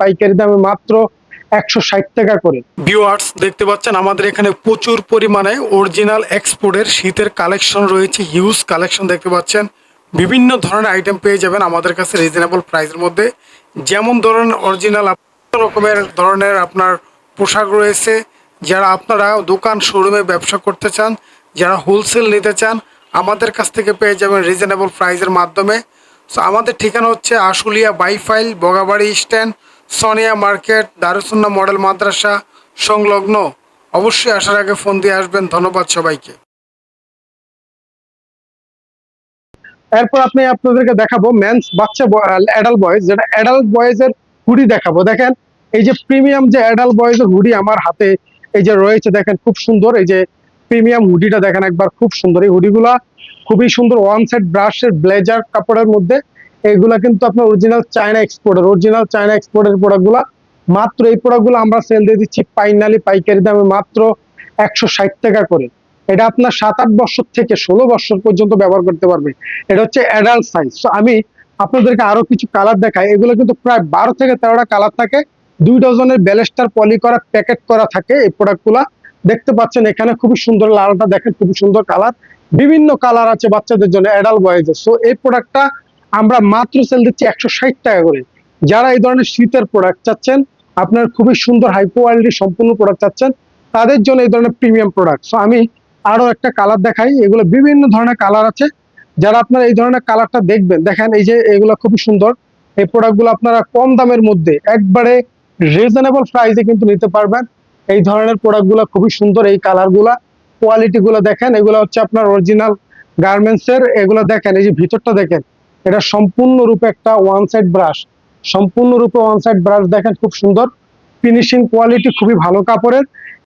পাইকারি দামে মাত্র একশো ষাট টাকা করে। ভিউয়ার্স দেখতে পাচ্ছেন, আমাদের এখানে প্রচুর পরিমাণে অরিজিনাল এক্সপোর্টের শীতের কালেকশন রয়েছে হিউজ কালেকশন দেখতে পাচ্ছেন। বিভিন্ন ধরনের আইটেম পেয়ে যাবেন আমাদের কাছে রিজনেবল প্রাইসের মধ্যে। যেমন ধরনের অরিজিনাল রকমের ধরনের আপনার পোশাক রয়েছে। যারা আপনারা দোকান শোরুমে ব্যবসা করতে চান, যারা হোলসেল নিতে চান, আমাদের কাছ থেকে পেয়ে যাবেন রিজনেবল প্রাইসের মাধ্যমে। সো আমাদের ঠিকানা হচ্ছে Ashulia Baipail Bogabari stand Sonia market Darussunnah model মাদ্রাসা, সংলগ্ন। অবশ্যই আসার আগে ফোন দিয়ে আসবেন। ধন্যবাদ সবাইকে। এরপর আপনি আপনাদেরকে দেখাবো মেন্স বাচ্চা অ্যাডাল্ট বয়েজ যেটা অ্যাডাল্ট বয়েজের হুডি দেখাবো। দেখেন, এই যে প্রিমিয়াম যে অ্যাডাল্ট বয়েজের হুডি আমার হাতে এই যে রয়েছে, দেখেন খুব সুন্দর। এই যে প্রিমিয়াম হুডিটা দেখেন একবার, খুব সুন্দর। এই হুডিগুলা খুবই সুন্দর ওয়ান সেট ব্রাশের ব্লেজার কাপড়ের মধ্যে এগুলা কিন্তু আপনার অরিজিনাল চায়না এক্সপোর্টের অরিজিনাল চায়না এক্সপোর্টের প্রোডাক্টগুলা মাত্র এই প্রোডাক্টগুলো আমরা সেল দিয়ে দিচ্ছি পাইনালি পাইকারি দামে মাত্র একশো ষাট টাকা করে। এটা আপনার সাত আট বছর থেকে ষোলো বছর পর্যন্ত ব্যবহার করতে পারবে। এটা হচ্ছে অ্যাডাল্ট সাইজ তো আমি আপনাদেরকে আরও কিছু কালার দেখাই। এগুলো কিন্তু প্রায় বারো থেকে তেরোটা কালার থাকে। দুই ডজনের ব্যালেস্টার পলি করা, প্যাকেট করা থাকে এই প্রোডাক্টগুলা দেখতে পাচ্ছেন এখানে খুবই সুন্দর লালটা দেখেন, খুবই সুন্দর কালার বিভিন্ন কালার আছে বাচ্চাদের জন্য অ্যাডাল্ট বয়েজের সো এই প্রোডাক্টটা আমরা মাত্র সেল দিচ্ছি একশো ষাট টাকা করে। যারা এই ধরনের শীতের প্রোডাক্ট চাচ্ছেন, আপনার খুবই সুন্দর হাই কোয়ালিটি সম্পূর্ণ প্রোডাক্ট চাচ্ছেন, তাদের জন্য এই ধরনের প্রিমিয়াম প্রোডাক্ট সো আমি আরও একটা কালার দেখাই। এগুলো বিভিন্ন ধরনের কালার আছে। যারা আপনারা এই ধরনের কালারটা দেখবেন, দেখেন এই যে এগুলো খুবই সুন্দর। এই প্রোডাক্টগুলো আপনারা কম দামের মধ্যে একবারে রিজনেবল প্রাইসে কিন্তু নিতে পারবেন। এই ধরনের প্রোডাক্টগুলো খুবই সুন্দর, এই কালারগুলা কোয়ালিটি গুলো দেখেন, এগুলো হচ্ছে আপনার অরিজিনাল গার্মেন্টস এর। এগুলো দেখেন, এই যে ভিতরটা দেখেন। এটা সম্পূর্ণরূপে একটা ওয়ান সাইড ব্রাশ সম্পূর্ণরূপে ওয়ান সাইড ব্রাশ দেখেন খুব সুন্দর। ফিনিশিং কোয়ালিটি খুবই ভালো কাপড়ের।